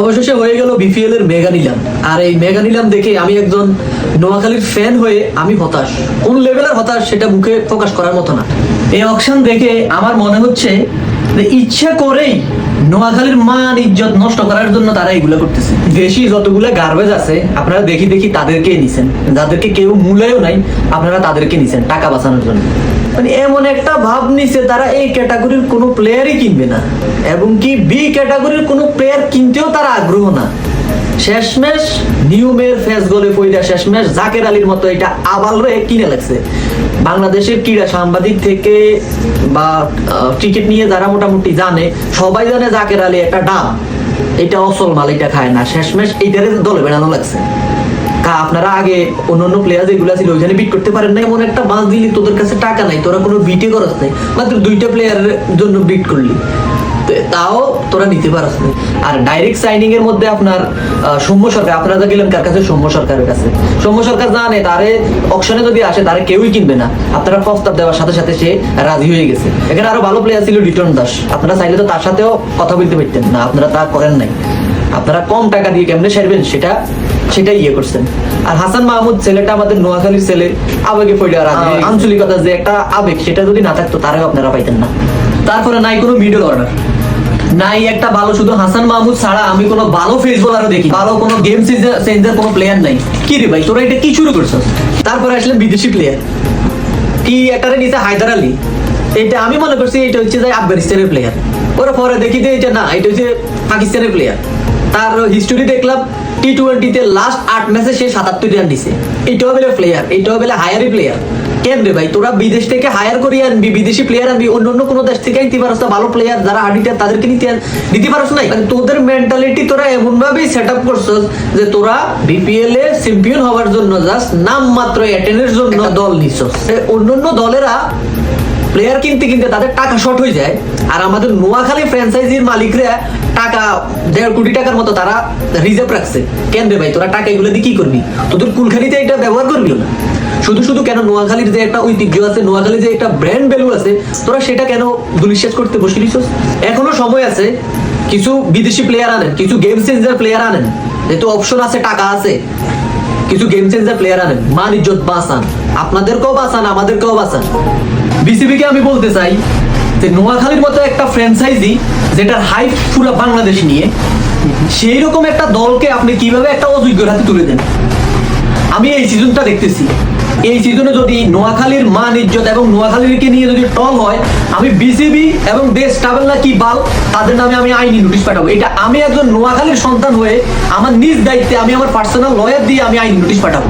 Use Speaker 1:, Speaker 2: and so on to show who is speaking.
Speaker 1: অবশেষে হয়ে গেল বিপিএল এর মেগা নিলাম। আর এই মেগা নিলাম দেখে আমি একজন নোয়াখালীর ফ্যান হয়ে আমি হতাশ। কোন লেভেলের হতাশ সেটা মুখে প্রকাশ করার মতো না। এই অকশন দেখে আমার মনে হচ্ছে ইচ্ছা করেই নোয়াখালীর মান, ইজ্জত নষ্ট করার জন্য তারা এগুলো করতেছে। দেশি যতগুলো গার্বেজ আছে, আপনারা দেখি দেখি তাদেরকে নিছেন। যাদেরকে কেউ মূলেও নাই, আপনারা তাদেরকে নিছেন টাকা বাঁচানোর জন্য। মানে এমন একটা ভাব নিছে, তারা এই ক্যাটাগরির কোনো প্লেয়ারই কিনবে না। এবং কি বি ক্যাটাগরির কোনো প্লেয়ার কিনতেও তারা আগ্রহ না। শেষমেশ নিয়মের ফেস গোলে পইরা শেষমেশ জাকের আলীর মতো এটা আবাল রে কিনে লাগছে বাংলাদেশের ক্রীড়া সাংবাদিক থেকে বা ক্রিকেট নিয়ে যারা মোটামুটি জানে, সবাই জানে জাকের আলী একটা ডাম এটা অসল মাল, এটা খায় না। শেষমেশ এইটারে দলে বেড়ানো লাগছে। কা, আপনারা আগে অন্যান্য প্লেয়ার যেগুলো ছিল, ওইখানে বিট করতে পারেন না এমন একটা বাস দিলি, তোদের কাছে টাকা নাই, তোরা কোনো বিটে করস নাই। মাত্র দুইটা প্লেয়ারের জন্য বিট করলি। তো তাও তোরা নিতে পারস না। আর ডাইরেক্ট সাইনিং এর মধ্যে আপনার সৌম্য সরকার আপনারা যা গেলেন কার কাছে? সৌম্য সরকারের কাছে। সৌম্য সরকার জানে তারে অকশনে যদি আসে তারে কেউই কিনবে না। আপনারা প্রস্তাব দেওয়ার সাথে সাথে সে রাজি হয়ে গেছে। এখানে আরও ভালো প্লেয়ার ছিল লিটন দাস। আপনারা চাইলে তো তার সাথেও কথা বলতে পারতেন না আপনারা তা করেন নাই। আপনারা কম টাকা দিয়ে কেমনে সারবেন সেটা সেটাই ইয়ে করছেন। আর হাসান মাহমুদ ছেলেটা আমাদের নোয়াখালীর ছেলে আবেগে পড়ে আর আঞ্চলিকতা যে একটা আবেগ সেটা যদি না থাকতো তারাও আপনারা পাইতেন না। তারপরে নাই কোনো মিডল অর্ডার নাই একটা ভালো, শুধু হাসান মাহমুদ ছাড়া আমি কোনো ভালো ফেস বোলারও দেখি ভালো কোনো গেম চেঞ্জার কোনো প্লেয়ার নাই। কি রে ভাই, তোরা এটা কি শুরু করছ তারপরে আসলেন বিদেশি প্লেয়ার কি একটারে নিচে হায়দার আলী? এটা আমি মনে করছি, এটা হচ্ছে যে আফগানিস্তানের প্লেয়ার ওরা পরে দেখি যে এটা না, এটা হচ্ছে পাকিস্তানের প্লেয়ার তার হিস্টোরি দেখলাম টি টোয়েন্টিতে লাস্ট আট ম্যাচে সে সাতাত্তর রান দিছে। এটাও বেলে প্লেয়ার এটাও বেলে হায়ারি প্লেয়ার কেন রে ভাই? তোরা বিদেশ থেকে হায়ার করিয়ে আনবি, বিদেশি প্লেয়ার আনবি অন্য অন্য কোনো দেশ থেকে নিতে পারস না। ভালো প্লেয়ার যারা হাডিটার তাদেরকে নিতে দিতে পারস নাই। মানে তোদের মেন্টালিটি তোরা এমন ভাবেই সেট আপ করছস যে তোরা বিপিএল এ চ্যাম্পিয়ন হওয়ার জন্য জাস্ট নাম মাত্র অ্যাটেন্ডের জন্য দল নিছস। অন্য অন্য দলেরা প্লেয়ার কিনতে কিনতে তাদের টাকা শর্ট হয়ে যায়। আর আমাদের নোয়াখালী ফ্র্যাঞ্চাইজির মালিকরা টাকা, দেড় কোটি টাকার মতো তারা রিজার্ভ রাখছে। কেন রে ভাই, তোরা টাকা এগুলো দিয়ে কি করবি? তোদের কুলখানিতে এটা ব্যবহার করবি না? শুধু শুধু কেন নোয়াখালীর যে একটা ঐতিহ্য আছে, নোয়াখালীর যে একটা ব্র্যান্ড ভ্যালু আছে, তোরা সেটা কেন দুলিশ্বাস করতে বসে দিছস? এখনও সময় আছে, কিছু বিদেশি প্লেয়ার আনেন, কিছু গেম চেঞ্জার প্লেয়ার আনেন, যেহেতু অপশন আছে, টাকা আছে। কিছু গেম চেঞ্জার প্লেয়ার আনেন মান ইজ্জত বাঁচান আপনাদেরকেও বাঁচান আমাদেরকেও বাঁচান বিসিবিকে আমি বলতে চাই যে নোয়াখালীর মতো একটা ফ্র্যাঞ্চাইজি যেটার হাইপ পুরো বাংলাদেশ নিয়ে সেই রকম একটা দলকে আপনি কীভাবে একটা অযোগ্যের হাতে তুলে দেন? আমি এই সিজনটা দেখতেছি। এই সিজনে যদি নোয়াখালীর মান, ইজ্জত এবং নোয়াখালীকে নিয়ে যদি টল হয়, আমি বিসিবি এবং দেশ ট্রাভেল না কি বাল, তাদের নামে আমি আইনি নোটিশ পাঠাবো। এটা আমি একজন নোয়াখালীর সন্তান হয়ে, আমার নিজ দায়িত্বে আমি আমার পার্সোনাল লয়ার দিয়ে আমি আইনি নোটিশ পাঠাবো।